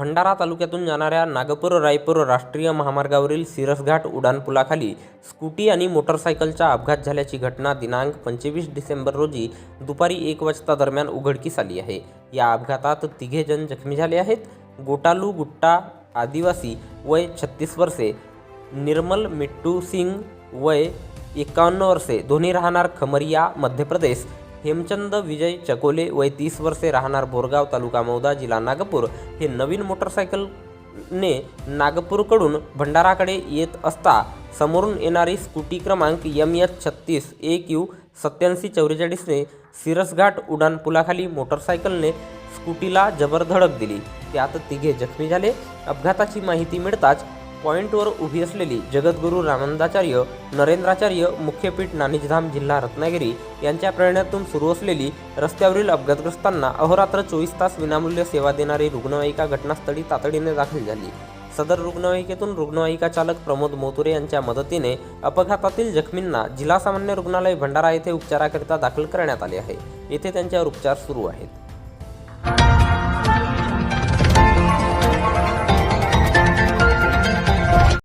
भंडारा तालुक्यातून जाणाऱ्या नागपूर रायपूर राष्ट्रीय महामार्गावरील सिरसघाट उड्डाणपुलाखाली स्कूटी आणि मोटरसायकलचा अपघात झाल्याची घटना दिनांक पंचवीस डिसेंबर रोजी दुपारी एक वाजता दरम्यान उघडकीस आली आहे. या अपघातात तिघे जण जखमी झाले आहेत. गोटालू गुट्टा आदिवासी वय छत्तीस वर्षे निर्मल मिट्टू सिंग वय एकावन्न वर्षे दोन्ही राहणार खमरिया मध्य प्रदेश हेमचंद विजय चकोले वय तीस वर्षे राहणार बोरगाव तालुका मौदा जिल्हा नागपूर. हे नवीन मोटरसायकलने नागपूरकडून भंडाराकडे येत असता समोरून येणारी स्कूटी क्रमांक एम एच छत्तीस ए क्यू सत्याऐंशी चौवेचाळीसने सिरसघाट उड्डाणपुलाखाली मोटरसायकलने स्कूटीला जबर धडक दिली. त्यात तिघे जखमी झाले. अपघाताची माहिती मिळताच पॉईंटवर उभी असलेली जगद्गुरू रामानंदाचार्य नरेंद्राचार्य मुख्यपीठ नाणीजधाम जिल्हा रत्नागिरी यांच्या प्रेरणेतून सुरू असलेली रस्त्यावरील अपघातग्रस्तांना अहोरात्र चोवीस तास विनामूल्य सेवा देणारी रुग्णवाहिका घटनास्थळी तातडीने दाखल झाली. सदर रुग्णवाहिकेतून रुग्णवाहिका चालक प्रमोद मोतुरे यांच्या मदतीने अपघातातील जखमींना जिल्हा सामान्य रुग्णालय भंडारा येथे उपचाराकरिता दाखल करण्यात आले आहे. येथे त्यांच्यावर उपचार सुरू आहेत.